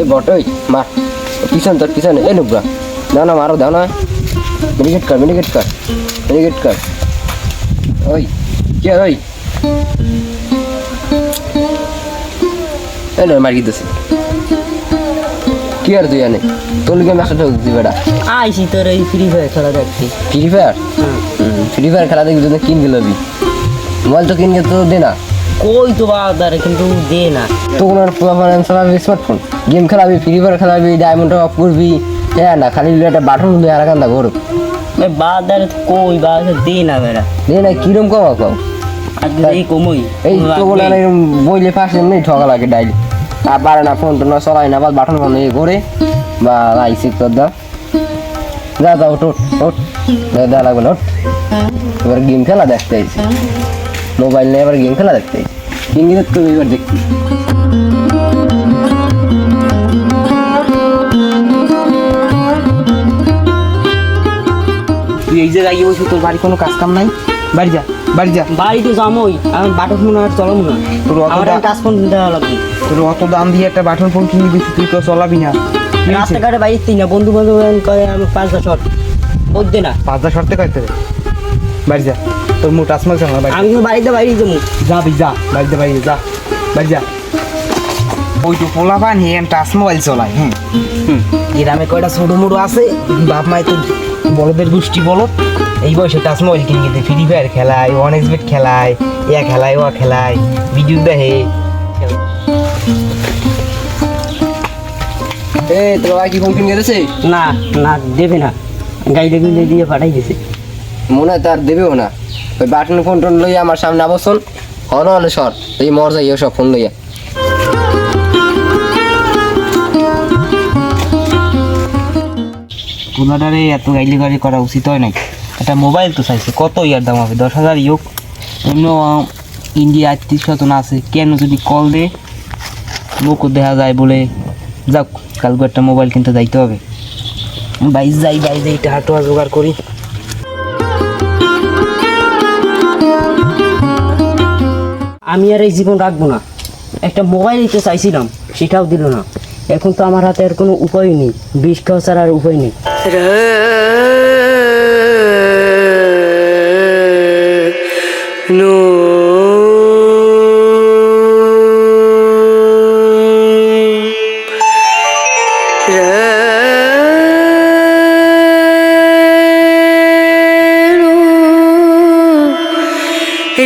এ বটই মার। পিছন তোর পিছনে। এ নুবরা দাও না মারো দাও না। মিনিকেট কর মিনিকেট কর মিনিকেট কর। ওই কে ওই? এ মারি দিতেছি কি আর তুই আনে তোর লিগে মেসেজ ঢুকছি বেটা আইসি তোর এই ফ্রি ফায়ার খেলা দেখতে। ফ্রি ফায়ার ফ্রি ফায়ার খেলা দেখবি তুই কিন দিলবি মোবাইল তো কিনকে তো দে না। কই তো বাদার কিন্তু দে না। তো কোনো প্রোগ্রাম চালাবি স্মার্টফোন গেম খেলাবি ফ্রি ফায়ার খেলাবি ডায়মন্ড অফ করবি। হ্যাঁ না খালি একটা বাটন দিয়ে আর কান্দা করো ভাই বাদার কই বাদার দে না বেড়া। দে না কিরম কমা কম? এই কমই এই তো বলে আর এরম বইলে পাশে এমনি ঠকা লাগে ডাইলি আর পারে না ফোন টোন চলাই না বা বাটন ফোন ইয়ে করে বা লাইসিক তোর দাও যা যা ওঠ ওঠ ওঠ। দেওয়া লাগবে ওঠ। এবার গেম খেলা দেখতে আইছি। মোবাইল নিয়ে এবার গেম খেলা দেখতে আইছি। ইংরেজ তো এবার দেখছি তুই এই জায়গায় গিয়ে বসে তোর বাড়ি কোনো কাজ কাম নাই? বাড়ি যা বাড়ি যা। বাড়িতে যামই আমি বাটক মনে আর চলাম না। তোর অত কাজ ফোন দেওয়া লাগবে। তোর অত দাম দিয়ে একটা বাটন ফোন কিনে দিচ্ছি তুই তো চলাবি না। রাস্তাঘাটে বাইরে তিন না বন্ধু বান্ধব করে আমি পাঁচটা শট বলতে না। পাঁচ হাজার শর্তে কয়তে বাড়ি যা। তোর মুখ চাল বাড়ি আমি তো বাড়িতে বাইরে যাব। যাবি যা বাড়িতে বাড়ি যা বাড়ি যা। ওই তো পোলা পান হে টাচ মোবাইল চলায় হ্যাঁ? গ্রামে কয়টা ছোট মোটো আছে? বাপ মাই তো বড়দের গোষ্ঠী বলো এই বয়সে টাচ মোবাইল কিনে গেছে ফ্রি ফায়ার খেলায় ওয়ান এক্সবেট খেলায় ইয়া খেলায় ওয়া খেলায় ভিডিও দেখে। এ তোর ভাই কি ফোন কিনে গেছে না না দেবে না। গাইলে গুলে দিয়ে পাঠাই দিছে। মনে হয় তার দেবেও না। ওই বাটন ফোন টোন লইয়া আমার সামনে আবসন হলো হলে সর, এই মর যাই সব ফোন লইয়া। পুনাটারে এত গাইলি গাড়ি করা উচিত হয় নাকি একটা মোবাইল তো চাইছে, কত ইয়ার দাম হবে? দশ হাজার ইয়োগ। এমনি ইন্ডিয়া আটত্রিশ শতন আছে, কেন যদি কল দে? মুখও দেখা যায় বলে, যাক, কালকে একটা মোবাইল কিনতে যাইতে হবে। বাইশ যাই বাইশ যাই টাকা জোগাড় করি। আমি আর এই জীবন রাখব না। একটা মোবাইল নিতে চাইছিলাম, সেটাও দিল না। এখন তো আমার হাতে আর কোনো উপায় নেই, বিষ খাওয়া ছাড়া আর উপায় নেই।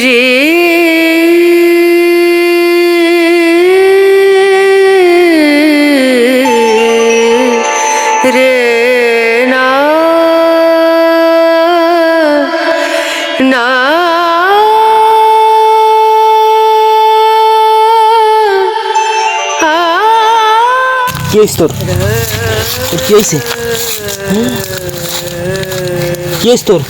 রে কি হয়েছে তোর? তোর কি হয়েছে কি হয়েছে তোর?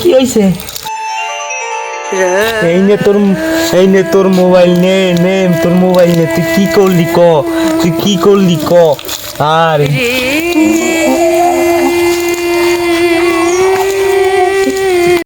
কি হয়েছে এই নে তোর, এই নে তোর মোবাইল নে নে, তোর মোবাইল নে। তুই কি করলি ক? তুই কি করলি ক? আরে।